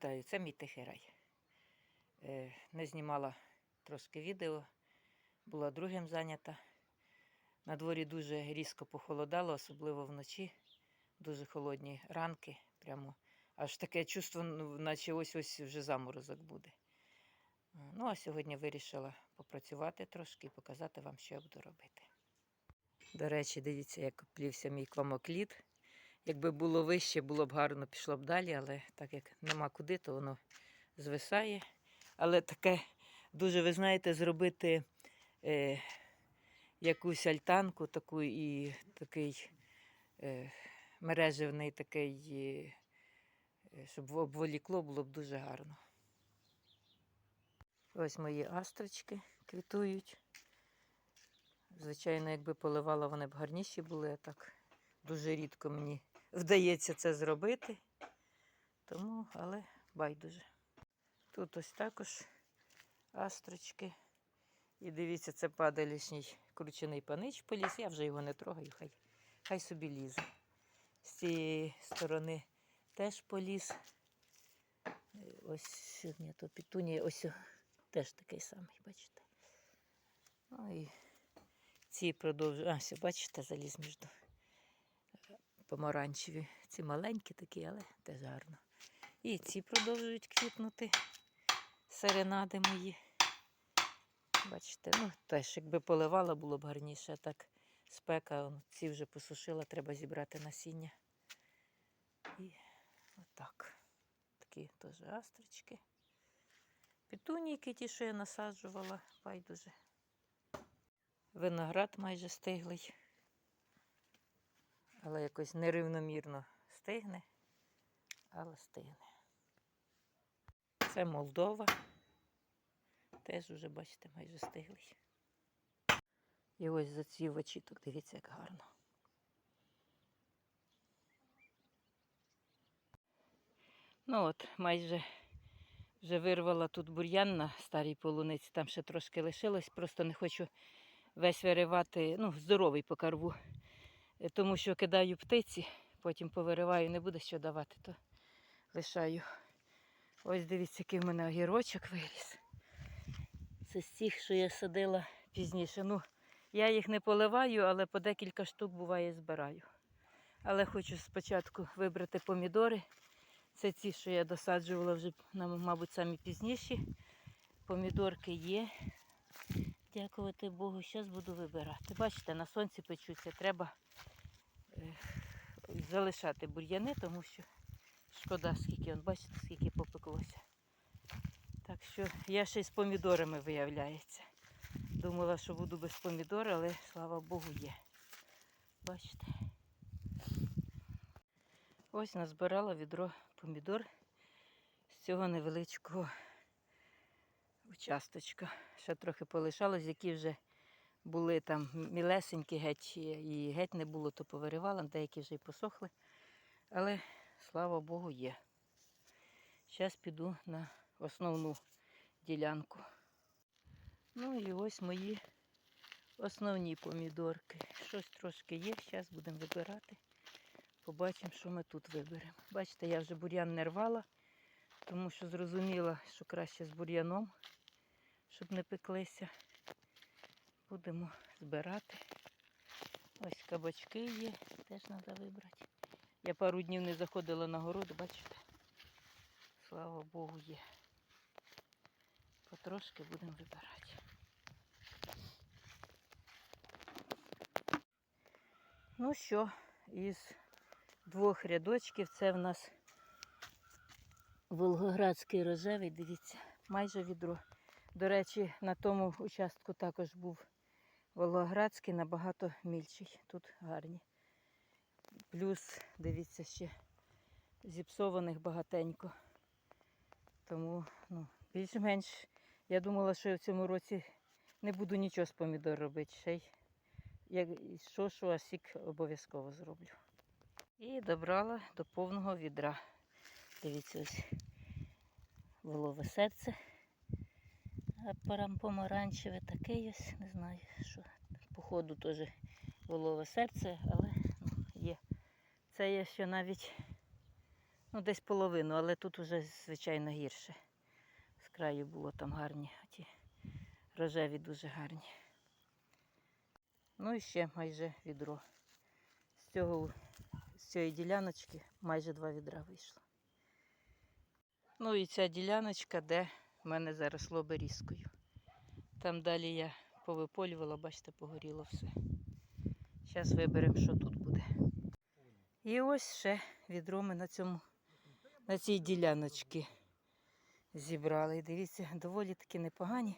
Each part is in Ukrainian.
Вітаю, це мій тихий рай. Е, не знімала трошки відео, була другим зайнята. На дворі дуже різко похолодало, особливо вночі. Дуже холодні ранки. Прямо аж таке чувство, ну, наче ось ось вже заморозок буде. Е, Ну, а сьогодні вирішила попрацювати трошки і показати вам, що я буду робити. До речі, дивіться, як плівся мій квамокліт. Якби було вище, було б гарно, пішло б далі, але так як нема куди, то воно звисає. Але таке дуже, ви знаєте, зробити е, якусь альтанку, таку і такий е, мережевний такий, е, щоб обволікло, було б дуже гарно. Ось мої астрочки квітують. Звичайно, якби поливала, вони б гарніші були, а так дуже рідко мені вдається це зробити. Тому, але байдуже. Тут ось також астрочки. І дивіться, це падалішній кручений панич поліз. Я вже його не трогаю, хай, хай собі лізе. З цієї сторони теж поліз. Ось ні, то пітунія, ось теж такий самий, бачите. Ну і ці продовжують. А, все, бачите, заліз між помаранчеві. Ці маленькі такі, але теж гарно. І ці продовжують квітнути. Серенади мої. Бачите, ну теж, якби поливала, було б гарніше. Так спека, ці вже посушила, треба зібрати насіння. І отак. Такі теж астрички. Петунійки ті, що я насаджувала, байдуже. Виноград майже стиглий, але якось нерівномірно стигне, але стигне. Це Молдова. Теж уже, бачите, майже стиглий. І ось за ці очіток, дивіться, як гарно. Ну от, майже вже вирвала тут бур'ян на старій полуниці, там ще трошки лишилось, просто не хочу весь виривати, ну, здоровий покарву, тому що кидаю птиці, потім повириваю, не буде що давати, то лишаю. Ось дивіться, який в мене огірочок виріс. Це з тих, що я садила пізніше. Ну, я їх не поливаю, але по декілька штук буває збираю. Але хочу спочатку вибрати помідори. Це ті, що я досаджувала вже, мабуть, самі пізніші. Помідорки є. Дякувати Богу, зараз буду вибирати. Бачите, на сонці печуться, треба е, залишати бур'яни, тому що шкода, скільки, он, бачите, скільки попеклося. Так що я ще й з помідорами виявляється. Думала, що буду без помідор, але слава Богу є. Бачите? Ось назбирала відро помідор з цього невеличкого участочка. Ще трохи полишалось, які вже були там мілесенькі геть, і геть не було, то повиривала, деякі вже й посохли. Але слава Богу, є. Зараз піду на основну ділянку. Ну і ось мої основні помідорки. Щось трошки є, зараз будемо вибирати. Побачимо, що ми тут виберемо. Бачите, я вже бур'ян не рвала, тому що зрозуміла, що краще з бур'яном, щоб не пеклися. Будемо збирати. Ось кабачки є, теж треба вибрати. Я пару днів не заходила на город, бачите? Слава Богу, є. Потрошки будемо вибирати. Ну що, із двох рядочків це в нас Волгоградський рожевий, дивіться, майже відро. До речі, на тому участку також був Волгоградський, набагато мільший. Тут гарні. Плюс, дивіться, ще зіпсованих багатенько. Тому, ну, більш-менш, я думала, що в цьому році не буду нічого з помідор робити. Ще й як що, що, а сік обов'язково зроблю. І добрала до повного відра. Дивіться, ось волове серце. Помаранчеве таке ось, не знаю, що. Походу теж волове серце, але ну, є. Це я ще навіть Ну, десь половину, але тут уже, звичайно, гірше. З краю було там гарні, а ті рожеві дуже гарні. Ну і ще майже відро. З цього з цієї діляночки майже два відра вийшло. Ну і ця діляночка, де в мене заросло берізкою. Там далі я повиполювала, бачите, погоріло все. Зараз виберемо, що тут буде. І ось ще відро ми на цьому, на цій діляночці зібрали. І дивіться, доволі таки непогані.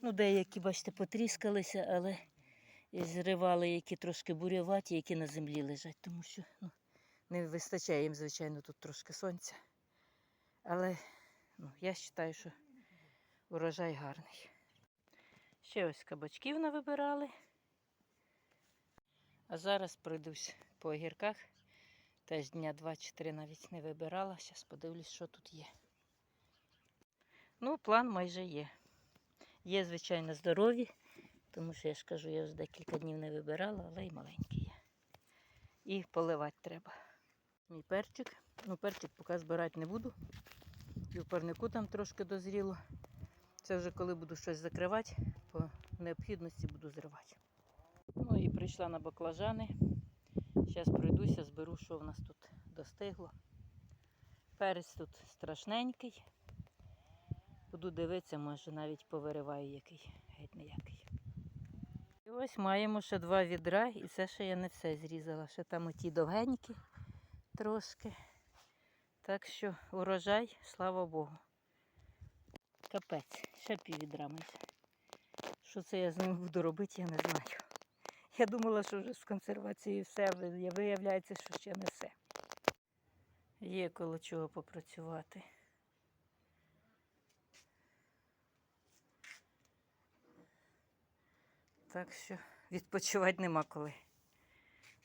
Ну, деякі, бачите, потріскалися, але і зривали, які трошки буряваті, які на землі лежать, тому що ну, не вистачає їм, звичайно, тут трошки сонця. Але ну, я вважаю, що урожай гарний. Ще ось кабачків навибирали. А зараз пройдусь по огірках. Теж дня 2-3 навіть не вибирала. Зараз подивлюсь, що тут є. Ну, план майже є. Є, звичайно, здорові, тому що я ж кажу, я вже декілька днів не вибирала, але й маленькі є. І поливати треба. Мій перчик. Ну, перчик поки збирати не буду. І в парнику там трошки дозріло. Це вже коли буду щось закривати, по необхідності буду зривати. Ну і прийшла на баклажани. Зараз пройдуся, зберу, що в нас тут достигло. Перець тут страшненький. Буду дивитися, може навіть повириваю який, геть ніякий. І ось маємо ще два відра, і це ще я не все зрізала. Ще там оті довгенькі трошки. Так що урожай, слава Богу. Капець, ще пів відра майже. Що це я з ним буду робити, я не знаю. Я думала, що вже з консервацією все, виявляється, що ще не все. Є коло чого попрацювати. Так що відпочивати нема коли.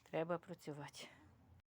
Треба працювати.